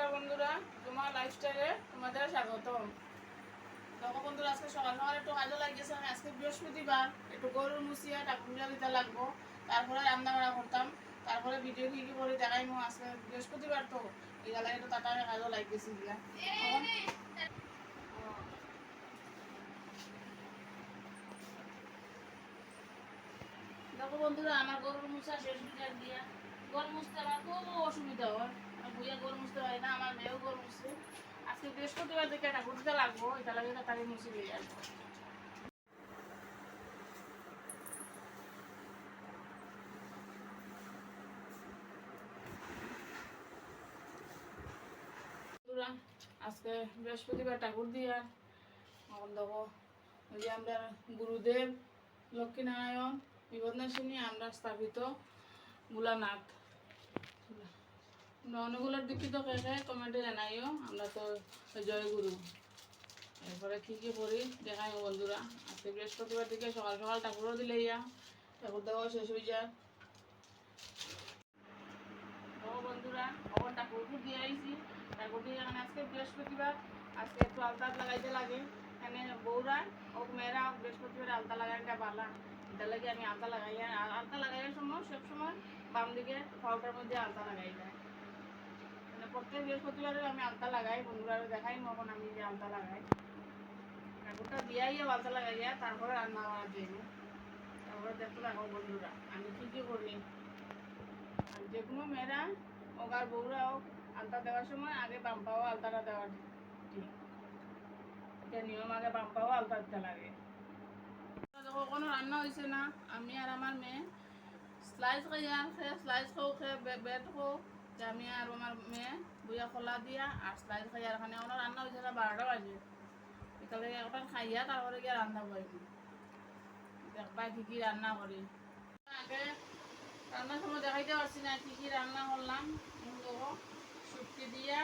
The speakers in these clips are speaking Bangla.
আমার লাইফস্টাইলে তোমাদের স্বাগতম। দেখো বন্ধুরা, আজকে সকাল সকাল একটু কাজও লাগিয়েছে। আজকে বৃহস্পতিবার, একটু গরুর মুছিয়া ঠাকুরা দিতে লাগবো। তারপরে রান্না বাড়া করতাম। তারপরে ভিডিও কি কি করে দেখাই মো আজকে বৃহস্পতিবার তো। এগুলা একটু তাড়াতাড়ি কাজও লাগিয়েছি এখন দেখো বন্ধুরা, আমার গরুর মুছা শেষ বিকার দিয়া। গরু মুছতে আমার খুব অসুবিধা হয়। আমি বুঝে গরু না আমার মেয়েও গরু আজকে বৃহস্পতিবার থেকে ঠাকুর দিতে লাগবো এটা লাগে তাড়াতাড়ি মুছি দিয়ে আসব আজকে বৃহস্পতিবার ঠাকুর দিয়া এখন দেখো ওই যে আমরা গুরুদেব লক্ষ্মীনারায়ণ বিপদনাশিনী আমরা স্থাপিত ভোলানাথ অনেকগুলোর কে কে কমেন্টে জানাইও, আমরা তো জয় গুরু। এরপরে কী কী করি দেখাই বন্ধুরা। আজকে বৃহস্পতিবার দিকে সকাল সকাল ঠাকুরও দিলে ইয়া, ঠাকুর দেওয়া শেষ হয়ে যায়। ও বন্ধুরা এখন ঠাকুরপুর দিয়ে আইছি। ঠাকুর দিয়ে এখানে আজকে বৃহস্পতিবার, আজকে একটু আলতা লাগাইতে লাগে। এখানে বউরা ও মেয়েরা বৃহস্পতিবার আলতা লাগাইটা পালা এটা লাগে আমি আলতা লাগাই আলতা লাগাইয়ের সময় সব সময় বাম দিকে ফলটার মধ্যে আলতা লাগাই যায় প্রত্যেক বৃহস্পতিবারে আমি আলতা লাগাই বন্ধুরা দেখাই মখন আমি যে আলতা লাগাই। ঠাকুরটা দিয়াইয়া আলতা লাগাইয়া তারপরে রান্না করা দিই। তারপরে দেখতে লাগো বন্ধুরা, আমি কী কী করি? যে কোনো মেয়েরা ওগার বউরা হোক, আলতা দেওয়ার সময় আগে বাম পাওয়া আলতাটা দেওয়ার ঠিক। এটা নিয়ম, আগে বাম পাওয়া আলতা দিতে লাগে। দেখো, কোনো রান্না হয়েছে না। আমি আর আমার মেয়ে স্লাইস খাই আর খেয়ে স্লাইস খাও খেয়ে বেড খাও যে আমি আর আমার মেয়ে বুয়া খোলা দিয়া আর খাই আর এখানে আমার রান্না হয়েছে না বারোটা বাজে। এখানে একটা খাইয়া তারপরে গিয়ে রান্না করি। দেখবা কি কি রান্না করি। আগে রান্নার সময় দেখাইতে পারছি না কি কি রান্না করলাম। শুটকি দিয়া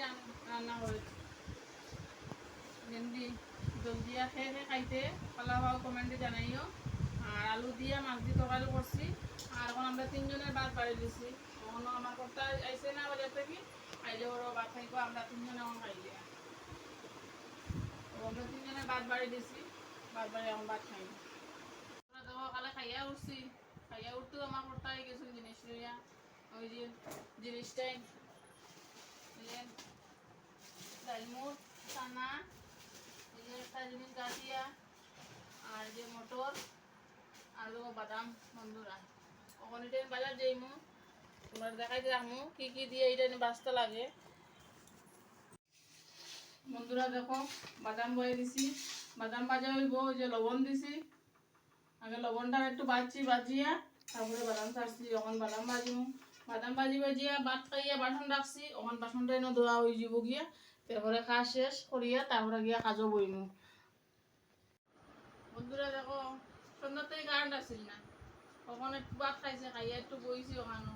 রান- রান্না করেছি ভেন্ডি জল দিয়া খেয়ে খেয়ে খাইতে পালা ভাও কমেন্টে জানাইও। আর আলু দিয়া মাছ দিয়ে তরকারি করছি। আর এখন আমরা তিনজনের ভাত বাড়ি দিছি। এখনও আমার কথা আইসে না বাজার থেকে খাই খাই উঠছি, খাইয়া উঠতেও আমার করতে গেছেন জিনিস লইয়া, ওই যে জিনিসটাই ডালমুট যে একটা জিনিস গাছিয়া আর যে মটর আর বাদাম বন্ধুরা ওখানে বাজার যাইমু। বন্ধুরা দেখো, বাদাম বয়ে দিছি। বাদাম ভাজা হইব যে লবণ দিছি। আগে লবণটা একটু বাজছি বাজিয়া, তারপরে বাদাম ছাড়ছি এখন বাদাম ভাজিমু। বাদাম ভাজি ভাজিয়া ভাত খাইয়া বাসন রাখছি ওখান বাসনটা এনে ধোয়া হয়ে যাব গিয়া। তারপরে খা শেষ করিয়া তারপরে গিয়া কাজও বইমু। বন্ধুরা দেখো, সন্ধ্যাতেই কারেন্ট আসিল না। কখন একটু ভাত খাইছে, খাইয়া একটু বইছি ওখানো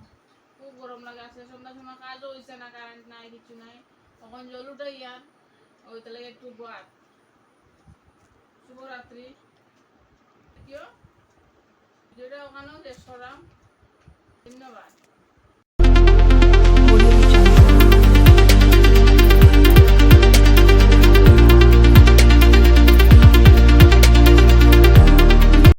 খুব গরম লাগে আছে সন্ধ্যা সময় কাজও হয়েছে না কারেন্ট নাই, কিছু নাই। তখন জল উঠাই আর ওই তাহলে একটু বাদ শুভরাত্রি। কেউ ভিডিওটা ওখানেও শেষ করাম। ধন্যবাদ।